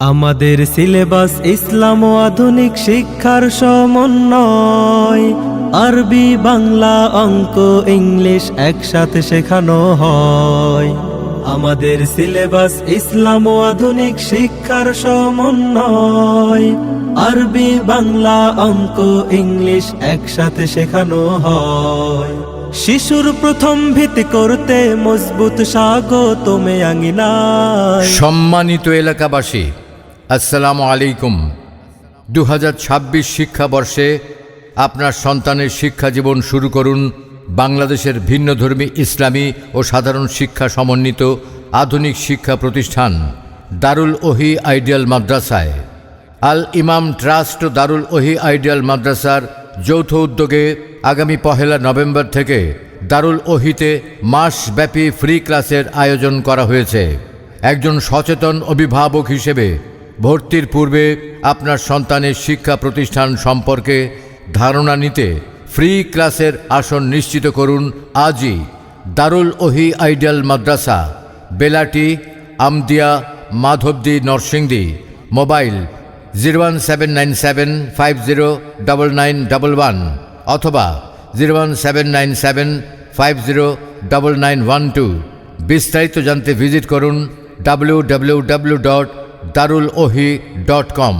আমাদের সিলেবাস ইসলাম ও আধুনিক শিক্ষার সমন্বয়। আরবি, বাংলা, অঙ্ক, ইংলিশ একসাথে শেখানো হয়। আমাদের সিলেবাস ইসলাম ও আধুনিক শিক্ষার সমন্বয়। আরবি, বাংলা, অঙ্ক, ইংলিশ একসাথে শেখানো হয়। শিশুর প্রথম ভিত্তি করতে মজবুত স্বাগতমে আঙিনায়। সম্মানিত এলাকাবাসী আসসালামু আলাইকুম। দু হাজার ছাব্বিশ শিক্ষাবর্ষে আপনার সন্তানের শিক্ষা জীবন শুরু করুন বাংলাদেশের ভিন্নধর্মী ইসলামী ও সাধারণ শিক্ষা সমন্বিত আধুনিক শিক্ষা প্রতিষ্ঠান দারুল ওহি আইডিয়াল মাদ্রাসায়। আল ইমাম ট্রাস্ট দারুল ওহি আইডিয়াল মাদ্রাসার যৌথ উদ্যোগে আগামী পহেলা নভেম্বর থেকে দারুল ওহিতে মাসব্যাপী ফ্রি ক্লাসের আয়োজন করা হয়েছে। একজন সচেতন অভিভাবক হিসেবে ভর্তির পূর্বে আপনার সন্তানের শিক্ষা প্রতিষ্ঠান সম্পর্কে ধারণা নিতে ফ্রি ক্লাসের আসন নিশ্চিত করুন আজই। Darul Ohi ideal Madrasa, Belati, Amdia, Madhabdi, Narsingdi. Mobile zero one seven nine seven five zero double nine double one অথবা zero one seven nine seven five zero double nine one two. বিস্তারিত জানতে visit করুন W W W dot Darul Ohi dot com